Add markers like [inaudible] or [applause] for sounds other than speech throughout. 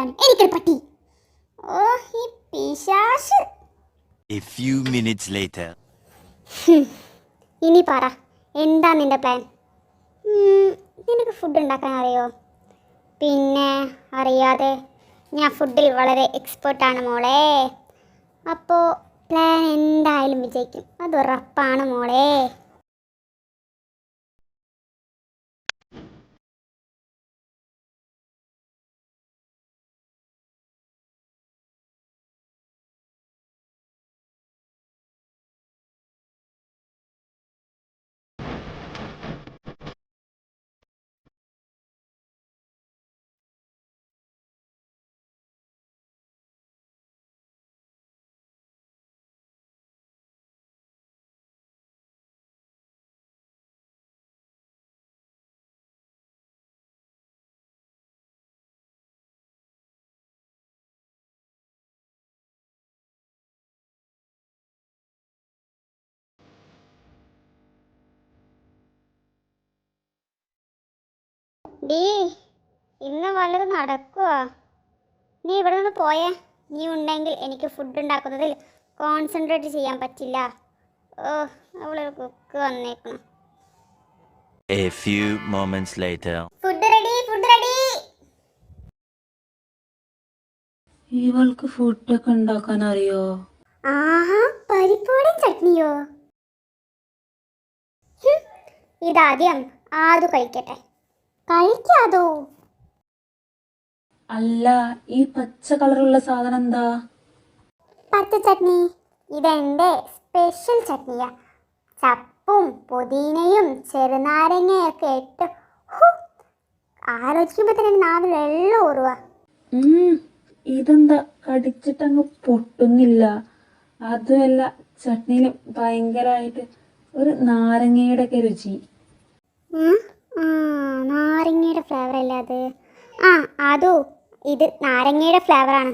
കുഞ്ഞമ്മന്റെ എനിക്കൊരു പട്ടി. ഓ ഈ പിശാശ്. A few minutes later. ഇനി പറ എന്താ നിന്റെ പ്ലാൻ നിനക്ക് ഫുഡ് ഉണ്ടാക്കാൻ അറിയോ? പിന്നെ അറിയാതെ ഞാൻ ഫുഡിൽ വളരെ എക്സ്പേർട്ടാണ് മോളെ. അപ്പോൾ പ്ലാൻ എന്തായാലും വിജയിക്കും. അത് ഉറപ്പാണ് മോളെ. ഡീ ഇന്ന് വല്ലതും നടക്കുവോ? നീ ഇവിടെ നിന്ന് പോയേ. നീ ഉണ്ടെങ്കിൽ എനിക്ക് ഫുഡ് ഉണ്ടാക്കുന്നതിൽ കോൺസെൻട്രേറ്റ് ചെയ്യാൻ പറ്റില്ല. ഓ അവളൊരു കുക്ക് വന്നേക്കണം. A few moments later. Food ready food ready ഇവൾക്ക് ഫുഡൊക്കെ ഉണ്ടാക്കാൻ അറിയോ? ആഹാ പരിപ്പോടൻ ചട്നിയോ? ഇതാദ്യം ആദ്യം കഴിക്കട്ടെ. കഴിക്കാതോ? അല്ല ഈ പച്ച കളറുള്ള സാധനം എന്താ? പച്ച ചട്നി. ഇതെന്റെ സ്പെഷ്യൽ ചട്നിയാ. ചപ്പും പുതിനയും ചെറുനാരങ്ങയൊക്കെ ഇട്ട് ആലോചിക്കുമ്പോ തന്നെ നാവിൽ വെള്ളം ഉം, ഇതെന്താ? കടിച്ചിട്ടങ്ങ് പൊട്ടുന്നില്ല. അതുമല്ല ചട്നിയിൽ ഭയങ്കരമായിട്ട് ഒരു നാരങ്ങയുടെ ഒക്കെ രുചി. അല്ലേ അത്? ആ അതോ. ഇത് നാരങ്ങയുടെ ഫ്ലേവറാണ്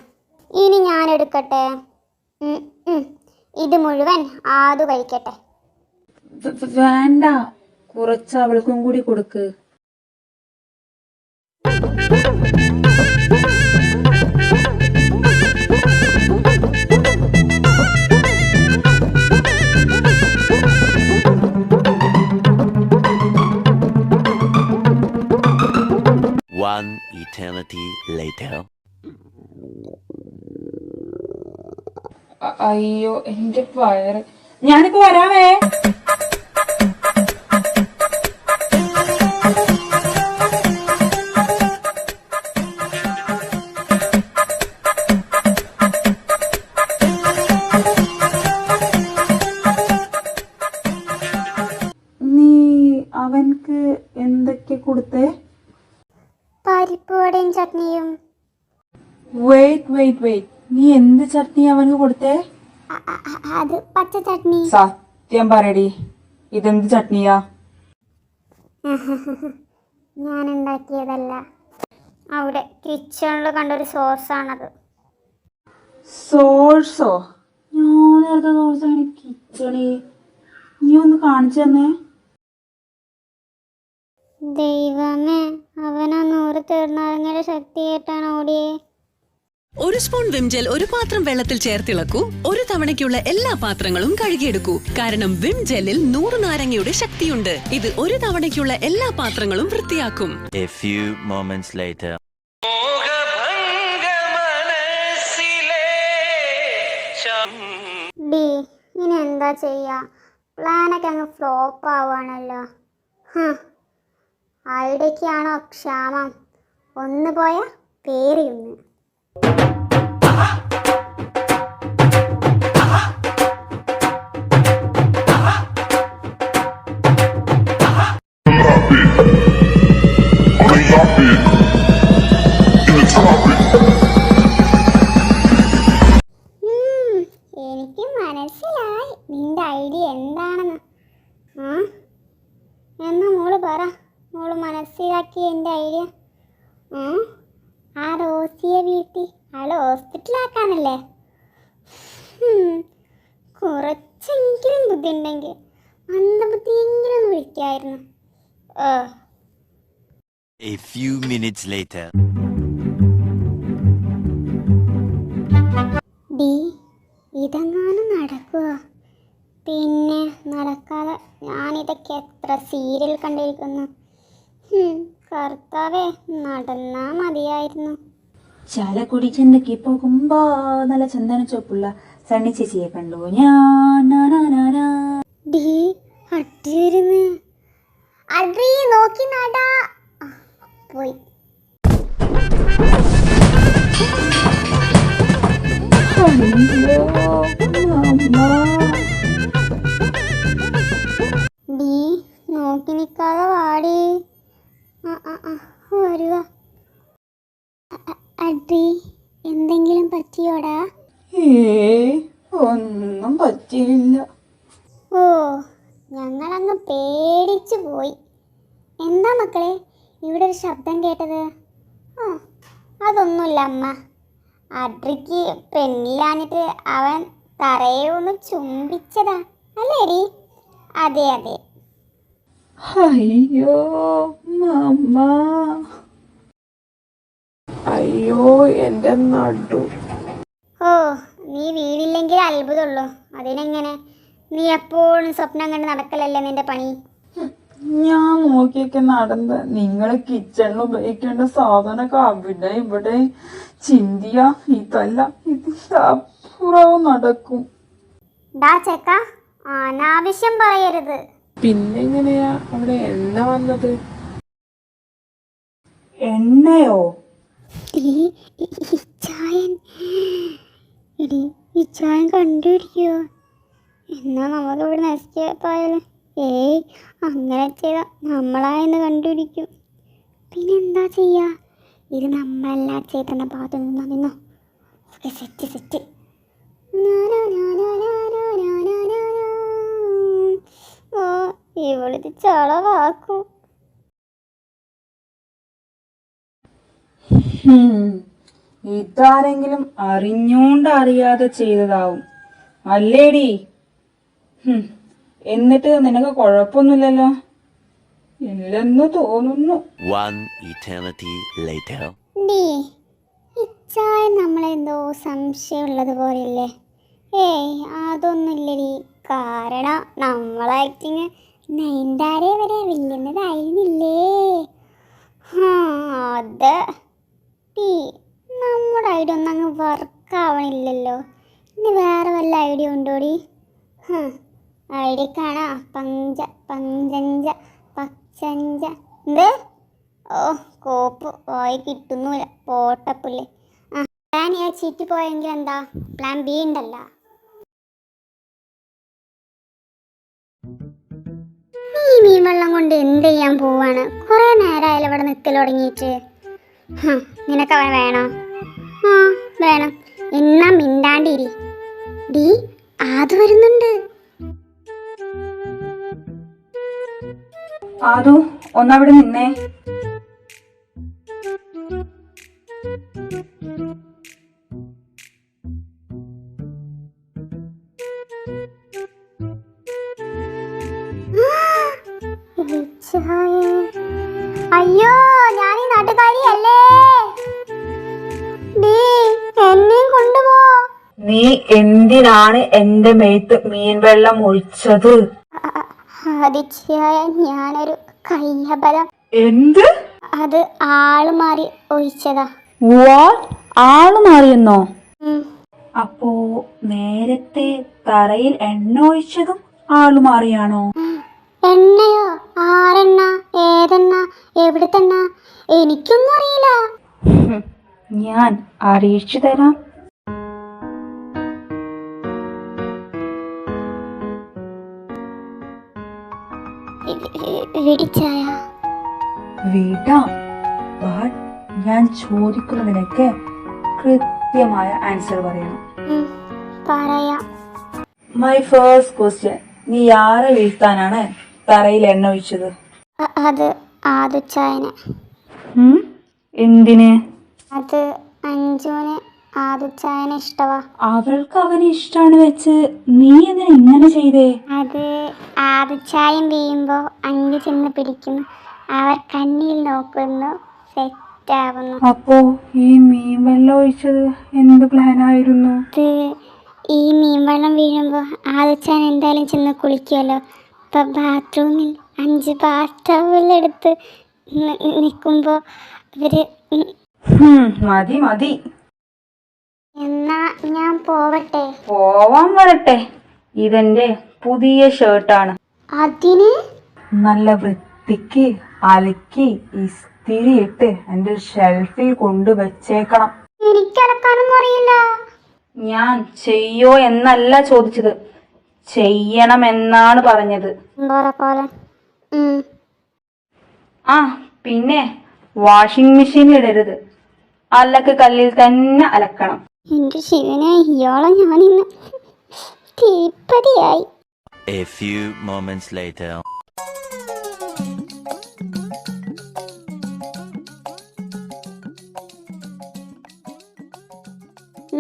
ഇനി ഞാൻ എടുക്കട്ടെ. ഇത് മുഴുവൻ ആദു കഴിക്കട്ടെ. വേണ്ട. കുറച്ച് അവൾക്കും കൂടി കൊടുക്ക്. One eternity later. അയ്യോ എന്റെ വയറ് ഞാനിപ്പോ വരാമേ പരിപ്പുവടയും ചട്നിയും. വെയിറ്റ് വെയിറ്റ് വെയിറ്റ് നീ എന്ത് ചട്നി അവന് കൊടുത്തേ? അത് പച്ച ചട്നി. സത്യം പറയടി. ഇതെന്ത് ചട്നിയാ? [laughs] ഞാൻ ഉണ്ടാക്കിയതല്ല അവിടെ കിച്ചണിൽ കണ്ടൊരു സോസാണത്. സോഴ്സോ? ഞാൻ എടുത്ത സോഴ്സാണ് കിച്ചണി. നീ ഒന്ന് കാണിച്ചു തന്നേ. ദൈവമേ അവനാ നൂറ് തീർന്നാരങ്ങയുടെ ശക്തി ഓടിയേ. ഒരു സ്പൂൺ വിം ജെൽ ഒരു പാത്രം വെള്ളത്തിൽ ചേർത്തിളക്കൂ. ഒരു തവണയ്ക്കുള്ള എല്ലാ പാത്രങ്ങളും കഴുകിയെടുക്കൂ. കാരണം വിം ജെല്ലിൽ നൂറ് നാരങ്ങയുടെ ശക്തിയുണ്ട്. ഇത് ഒരു തവണയ്ക്കുള്ള എല്ലാ പാത്രങ്ങളും വൃത്തിയാക്കും. A few moments later. ഡി ഇനി എന്താ ചെയ്യാ? പ്ലാനൊക്കെ അങ്ങ് ഫ്ലോപ്പ് ആവുകയാണല്ലോ ഐഡിയക്കാണോ ക്ഷാമം? ഒന്ന് പോയ പേരിന്ന് ആ റോസിയെ വീട്ടി. ആൾ ഹോസ്പിറ്റലാക്കാനല്ലേ? കുറച്ചെങ്കിലും ബുദ്ധി ഉണ്ടെങ്കിൽ മന്ദബുദ്ധിയെങ്കിലും ഒന്ന് വിളിക്കായിരുന്നു. ഓ A few minutes later. ഡി ഇതെങ്ങാനും നടക്കുക പിന്നെ നടക്കാതെ ഞാനിതൊക്കെ എത്ര സീരിയൽ കണ്ടിരിക്കുന്നു. കർത്താവേ നടന്നാ മതിയായിരുന്നു. ചാലക്കുടി ചെന്നക്ക് പോകുമ്പോ നല്ല ചന്ദന ചൊപ്പുള്ള സണ്ണി ചേച്ചിയെ കണ്ടു ഞാൻ. നോക്കി നടാ. പോയി. ഡി നോക്കി നിൽക്കാതെ വാടി. വരുക. അ- അ- അടി എന്തെങ്കിലും പറ്റിയോടാ? ഒന്നും പറ്റിയില്ല. ഓ ഞങ്ങളങ്ങ് പേടിച്ചു പോയി. എന്താ മക്കളെ ഇവിടെ ഒരു ശബ്ദം കേട്ടത്? ആ അതൊന്നുമില്ല അമ്മ. അഡ്രിക്ക് പെണ്ണില്ലാഞ്ഞിട്ട് അവൻ തറയെ ഒന്ന് ചുംബിച്ചതാ. അല്ലേടി? അതെ അതെ. അയ്യോ മമ്മ അയ്യോ എന്റെ നടു. ഓ നീ വീടില്ലെങ്കിൽ അത്ഭുതമുള്ളൂ. അതിനെങ്ങനെ? നീ എപ്പോഴും സ്വപ്നം കണ്ട് നടക്കലല്ലേ നിന്റെ പണി? ഞാൻ നോക്കിയൊക്കെ നടന്ന് നിങ്ങൾ കിച്ചണിൽ ഉപയോഗിക്കേണ്ട സാധനമൊക്കെ അവിടെ ഇവിടെ. ചിന്തിയ ഇതല്ല ഇതിന്റെ അപ്പുറവും നടക്കും. ഡാ ചെക്ക അനാവശ്യം പറയരുത്. പിന്നെ എങ്ങനെയാ അവിടെ എണ്ണ വന്നത്? എണ്ണയോ? ഈ ഇച്ചായൻ ഇടി ചായൻ കണ്ടുപിടിക്കോ എന്നാ നമുക്ക് ഇവിടെ നശിച്ചപ്പോയാലും ഏയ് അങ്ങനെ ചെയ്ത നമ്മളായെന്ന് കണ്ടുപിടിക്കും. പിന്നെ എന്താ ചെയ്യാ? ഇത് നമ്മളെല്ലാം ചേട്ടന്റെ ഭാഗത്ത് നിന്നോ നിന്നോ? ഓക്കെ സെറ്റ് സെറ്റ് ഇവളിത് ചളവാക്കും. ഹും, ഇതാരെങ്കിലും അറിഞ്ഞോണ്ട് അറിയാതെ ചെയ്തതാവും. അല്ലേടി? ഹും, എന്നിട്ട് നിനക്ക് കുഴപ്പമൊന്നുമില്ലല്ലോ? ഇല്ലെന്ന് തോന്നുന്നു. One eternity later. ഡീ ഇച്ചായ നമ്മളെന്തോ സംശയമുള്ളത് പോലെയല്ലേ ഏയ് അതൊന്നുമില്ലടി. കാരണം നമ്മളെ ആക്ടിങ് നയൻതാരെ വരെ വില്ലുന്നതായിരുന്നില്ലേ? അത് ടീ നമ്മുടെ ഐഡിയ ഒന്നും അങ്ങ് വർക്ക് ആവണില്ലല്ലോ. ഇനി വേറെ വല്ല ഐഡിയ ഉണ്ടോടി? ഐഡിയക്കാണോ കാണാ. പഞ്ച പഞ്ചഞ്ച പച്ചഞ്ച. എന്ത്? ഓ കോപ്പ് പോയി കിട്ടുന്നില്ല. പോട്ടപ്പുല്ലേ. ആ പ്ലാൻ എ ചീറ്റ് പോയെങ്കിൽ എന്താ പ്ലാൻ ബി ഉണ്ടല്ല. ഈ മീൻ വെള്ളം കൊണ്ട് എന്ത് ചെയ്യാൻ പോവാണ്? കുറേ നേരമായാലും ഇവിടെ നിൽക്കൽ തുടങ്ങിയിട്ട്. നിനക്ക് അവൻ വേണോ? ആ വേണം. എന്നാ മിണ്ടാണ്ടിരി. ഡി അത് വരുന്നുണ്ട്. ആദു ഒന്നവിടെ നിന്നേ. നീ എന്തിനാണ് എന്റെ മേത്ത് മീൻ വെള്ളം ഒഴിച്ചത് ഞാനൊരു കയ്യബലം. എന്ത്? അത് ആൾ മാറി ഒഴിച്ചതാ. ആൾ മാറിയെന്നോ? അപ്പോ നേരത്തെ തറയിൽ എണ്ണ ഒഴിച്ചതും ആൾ മാറിയാണോ? എണ്ണയോ? ആരെണ്ണ ഏതെണ്ണ? എവിടുത്തെണ്ണ? എനിക്കൊന്നും അറിയില്ല. ഞാൻ അറിയിച്ചു തരാം. വീട്ടാം ബട്ട് ഞാൻ ചോദിക്കുന്നതിനൊക്കെ കൃത്യമായ ആൻസർ പറയണം. പറയാം. മൈ ഫേസ്റ്റ് ക്വസ്റ്റ്യൻ നീ ആരെ വീഴ്ത്താനാണ് തറയിൽ എണ്ണ ഒഴിച്ചത്? അത് ആദുച്ചായന്? എന്തിന്? അത് അഞ്ജുവിന് ആദുച്ചായന് ഇഷ്ടവാ. അവൾക്ക് അവനെ ഇഷ്ടാണ് വെച്ച് നീ എന്തിനാ ഇങ്ങനെ ചെയ്തേ? അത് ആദിച്ചായം വീഴുമ്പോൾ അഞ്ച് ചെന്ന് പിടിക്കുന്നു. അവർ കണ്ണിൽ നോക്കുന്നു സെറ്റാവുന്നു അപ്പോ ഈ മീൻ വെള്ളം ഒഴിച്ചത് എന്ത് പ്ലാൻ ആയിരുന്നു? അത് ഈ മീൻ വെള്ളം വീഴുമ്പോ ആദിച്ചാൻ എന്തായാലും ചെന്ന് കുളിക്കുമല്ലോ അപ്പം ബാത്റൂമിൽ അഞ്ച് ബാത്ത് എടുത്ത് നിൽക്കുമ്പോൾ ഇവർ മതി മതി. എന്നാ ഞാൻ പോവട്ടെ? പോവാൻ വരട്ടെ. ഇതെന്റെ പുതിയ ഷർട്ടാണ് അതിന്? നല്ല വൃത്തിക്ക് അലക്കി ഇസ്തിരിയിട്ട് എന്റെ ഷെൽഫിൽ കൊണ്ടുവച്ചേക്കണം വെച്ചേക്കണം. എനിക്കലക്കാനൊന്നും അറിയില്ല. ഞാൻ ചെയ്യോ എന്നല്ല ചോദിച്ചത്. ചെയ്യണമെന്നാണ് പറഞ്ഞത്. ആ പിന്നെ വാഷിംഗ് മെഷീനിൽ ഇടരുത്. അലക്ക് കല്ലിൽ തന്നെ അലക്കണം. എന്റെ ശിവനെ ഇയാളെ ഞാനിന്ന് തീപ്പതിയായി. A few moments later.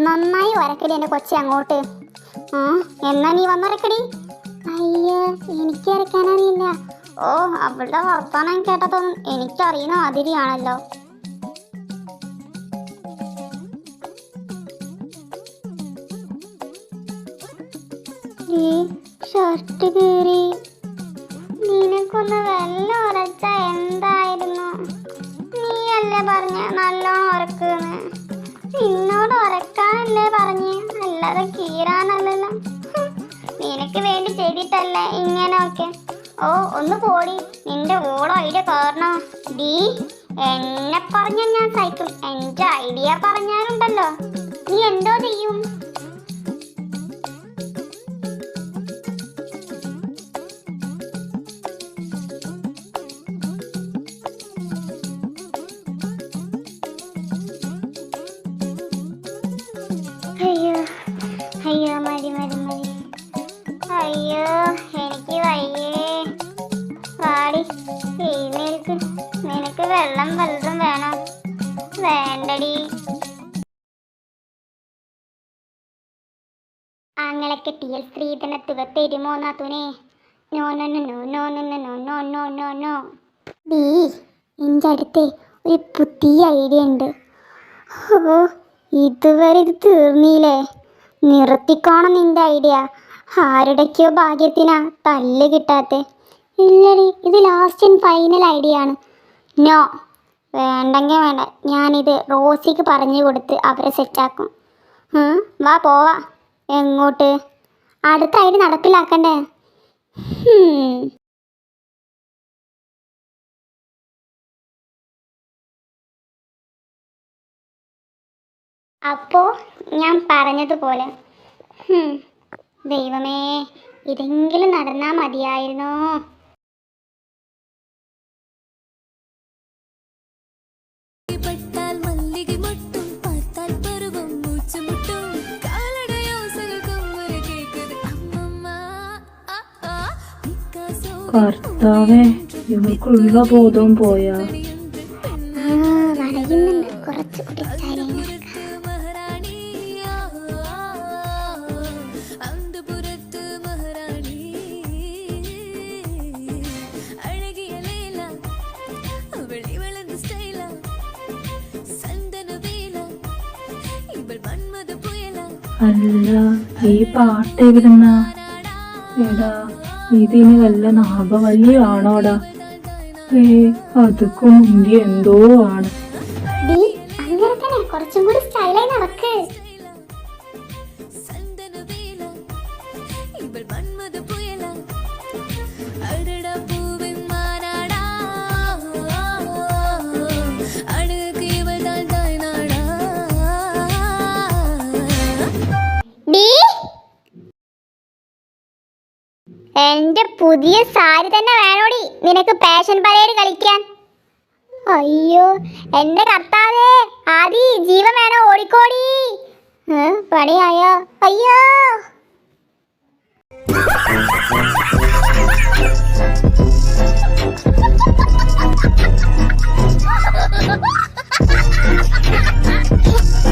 നന്നായി വരക്കടി എന്റെ കൊച്ചി അങ്ങോട്ട്. ആ എന്നാ നീ വന്നരക്കടി അയ്യോ എനിക്ക് വരയ്ക്കാനറിയില്ല. ഓ അവളുടെ വർത്താനം കേട്ടതൊന്നും എനിക്കറിയുന്ന മാതിരിയാണല്ലോ. ഈ ഷർട്ട് കീറി. നിനക്കൊന്ന് വല്ല ഉറച്ച എന്തായിരുന്നു? നീയല്ലേ പറഞ്ഞ നല്ലോണം ഉറക്കുന്ന്? നിന്നോട് ഉറക്കാനല്ലേ പറഞ്ഞ്? അല്ലാതെ കീറാനല്ലല്ലോ. നിനക്ക് വേണ്ടി ചെയ്തിട്ടല്ലേ ഇങ്ങനെയൊക്കെ? ഓ ഒന്ന് പോടി. നിന്റെ ഓളോ ഐഡിയ കാരണം ഡീ എന്നെ പറഞ്ഞ ഞാൻ സഹിക്കും. എന്റെ ഐഡിയ പറഞ്ഞാലുണ്ടല്ലോ. നീ എന്തോ ചെയ്യും? ആങ്ങളൊക്കെ ടി എൽ സ്ത്രീധനത്തുക തരുമോ നാത്തുനെ no no no no no no no no no no no D എന്റെ അടുത്ത് ഒരു പുതിയ ഐഡിയ ഉണ്ട് ഓ ഇതുവരെ ഇത് തീർന്നില്ലേ നിർത്തിക്കോണം നിന്റെ ഐഡിയ ആരുടെക്കോ ഭാഗ്യത്തിനാ തല്ല് കിട്ടാത്തെ ഇല്ലടി ഇത് ലാസ്റ്റ് ആൻഡ് ഫൈനൽ ഐഡിയ ആണ് നോ വേണ്ടെങ്കിൽ വേണ്ട ഞാനിത് റോസിക്ക് പറഞ്ഞു കൊടുത്ത് അവരെ സെറ്റാക്കും വാ പോവാ എങ്ങോട്ട്? അടുത്ത അടുത്തായിട്ട് നടപ്പിലാക്കണ്ടേ? അപ്പോ ഞാൻ പറഞ്ഞതുപോലെ ദൈവമേ ഇതെങ്കിലും നടന്നാ മതിയായിരുന്നോ? കർത്താവേ ഇവർക്ക് ഉള്ള ബോധവും പോയാ വളയുന്നുണ്ട് കുറച്ച് കുടിച്ചാലേ അല്ല ഈ പാട്ട് എവിടുന്ന എടാ ഇതിന് വല്ല നാഗവല്ലിയാണോടാ ഏ അതുക്കും ഇന്ത്യ എന്തോ ആണ്. കുറച്ചും കൂടി സ്റ്റൈലായി നടക്ക്. എന്റെ പുതിയ സാരി തന്നെ വേണോടി. നിനക്ക് പാഷൻ പരേഡ് കളിക്കാൻ. അയ്യോ എന്റെ കർത്താവേ ആദി ജീവൻ വേണോ ഓടിക്കോടി. പണിയായോ? അയ്യോ.